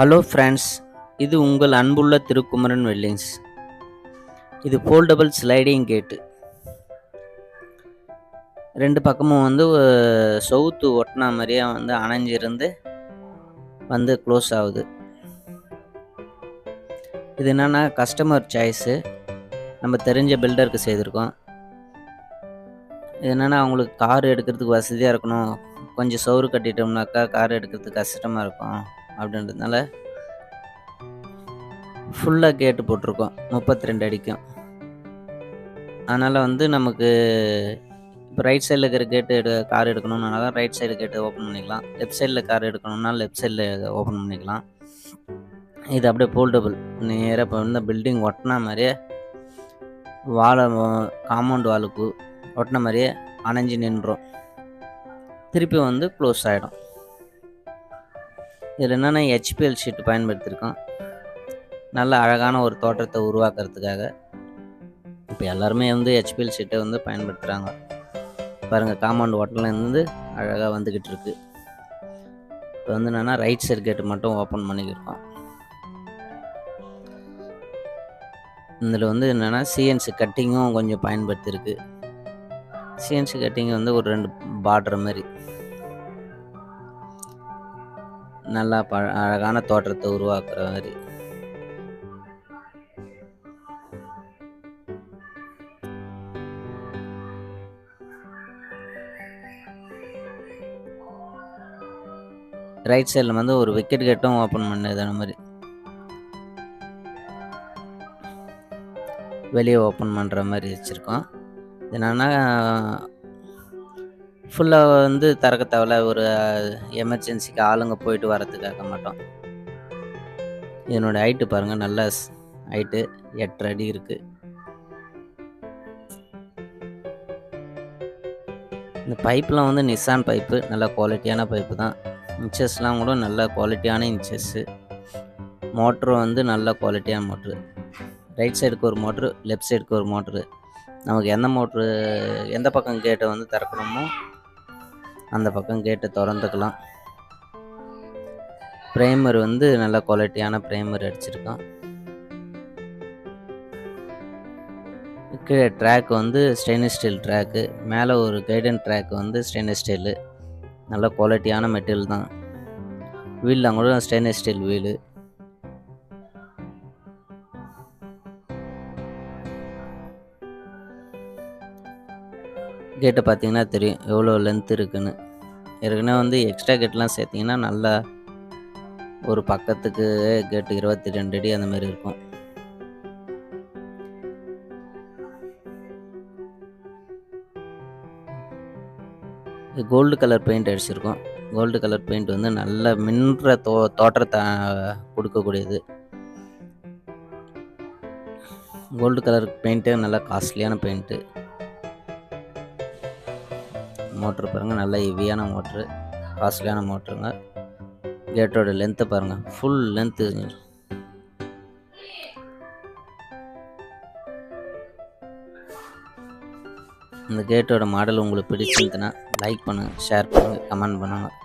Hello friends இது உங்கள் அன்புள்ள திருக்குமரன் வெல்லிங்ஸ் இது ஃபோல்டபுள் ஸ்லைடிங் கேட்டு ரெண்டு பக்கமும் வந்து சவுத்து ஒட்டினா மாதிரியே வந்து அணைஞ்சிருந்து வந்து க்ளோஸ் ஆகுது. இது என்னென்னா கஸ்டமர் சாய்ஸு நம்ம தெரிஞ்ச பில்டருக்கு செய்திருக்கோம். இது என்னென்னா அவங்களுக்கு கார் எடுக்கிறதுக்கு வசதியாக இருக்கணும். கொஞ்சம் சவுறு கட்டிட்டோம்னாக்கா கார் எடுக்கிறதுக்கு கஷ்டமாக இருக்கும். அப்படின்றதுனால ஃபுல்லாக கேட்டு போட்டிருக்கோம். முப்பத்தி ரெண்டு அடிக்கும். அதனால் வந்து நமக்கு இப்போ ரைட் சைடில் இருக்கிற கேட்டு எடு கார் எடுக்கணும்னால ரைட் சைடு கேட்டு ஓப்பன் பண்ணிக்கலாம். லெஃப்ட் சைடில் கார் எடுக்கணும்னா லெஃப்ட் சைடில் ஓப்பன் பண்ணிக்கலாம். இது அப்படியே போல்டபுள் நேராக இப்போ வந்து பில்டிங் ஒட்டினா மாதிரியே வாழை காம்பவுண்ட் வாலுக்கு ஒட்டின மாதிரியே அணைஞ்சு நின்றோம். திருப்பி வந்து க்ளோஸ் ஆகிடும் இதில் என்னென்னா ஹெச்பிஎல் ஷீட் பயன்படுத்தியிருக்கோம்? நல்ல அழகான ஒரு தோற்றத்தை உருவாக்குறதுக்காக இப்போ எல்லாருமே வந்து ஹெச்பிஎல் ஷீட்டை வந்து பயன்படுத்துகிறாங்க பாருங்கள் காம்பவுண்ட் ஓட்டலேருந்து அழகாக வந்துக்கிட்டு இருக்கு. இப்போ வந்து என்னென்னா ரைட் சர்க்கேட் மட்டும் ஓப்பன் பண்ணிக்கிருக்கோம். இதில் வந்து என்னென்னா சிஎன்சி கட்டிங்கும் கொஞ்சம் பயன்படுத்தியிருக்கு. சிஎன்சி கட்டிங் வந்து ஒரு ரெண்டு பார்டர் மாதிரி. நல்லா ப அழகான தோற்றத்தை உருவாக்குற மாதிரி. ரைட் சைடில் வந்து ஒரு விக்கெட் கேட்டும் ஓப்பன் பண்ணது அந்த மாதிரி. வெளியே ஓப்பன் பண்ணுற மாதிரி வச்சுருக்கோம். என்னென்னா ஃபுல்லாக வந்து திறக்க தேவையில்ல. ஒரு எமர்ஜென்சிக்கு ஆளுங்க போயிட்டு வரதுக்காக மட்டும். இதனோட ஹைட்டு பாருங்கள் நல்ல ஹைட்டு எட்டு அடி இருக்குது இந்த பைப்லாம் வந்து நிசான் பைப்பு நல்ல குவாலிட்டியான பைப்பு தான். இன்ச்சஸ்லாம் கூட நல்ல குவாலிட்டியான இன்ச்சஸ்ஸு மோட்ரு வந்து நல்ல குவாலிட்டியான மோட்ரு ரைட் சைடுக்கு ஒரு மோட்ரு லெஃப்ட் சைடுக்கு ஒரு மோட்ரு நமக்கு எந்த மோட்ரு எந்த பக்கம் கேட்டை வந்து திறக்கணுமோ அந்த பக்கம் கேட்டு திறந்துக்கலாம். ப்ரைமர் வந்து நல்ல குவாலிட்டியான ப்ரைமர் அடிச்சிருக்கோம் கீழே ட்ராக் வந்து ஸ்டெயின்லெஸ் ஸ்டீல் ட்ராக்கு மேலே ஒரு கைடன் ட்ராக் வந்து ஸ்டெயின்லெஸ் ஸ்டீலு நல்ல குவாலிட்டியான மெட்டீரியல் தான். வீல்லாம் கூட ஸ்டெயின்லெஸ் ஸ்டீல் வீலு கேட்டை பார்த்தீங்கன்னா தெரியும் எவ்வளோ லென்த் இருக்குன்னு. ஏற்கனவே வந்து எக்ஸ்ட்ரா கேட்லாம் சேர்த்திங்கன்னா நல்லா ஒரு பக்கத்துக்கு கேட்டு இருபத்தி ரெண்டு அடி அந்த மாதிரி இருக்கும். கோல்டு கலர் பெயிண்ட் அடிச்சிருக்கோம். கோல்டு கலர் பெயிண்ட் வந்து நல்ல மின்ற தோ தோற்றத்தை கொடுக்கக்கூடியது. கோல்டு கலர் பெயிண்ட்டு நல்லா காஸ்ட்லியான பெயிண்ட்டு மோட்ரு பாருங்கள் நல்ல ஹெவியான மோட்ரு காஸ்ட்லியான மோட்ருங்க. கேட்டோட லென்த்தை பாருங்கள் ஃபுல் லென்த்து இந்த கேட்டோட மாடல் உங்களுக்கு பிடிச்சிருந்துன்னா லைக் பண்ணுங்கள் ஷேர் பண்ணுங்கள் கமெண்ட் பண்ணுங்கள்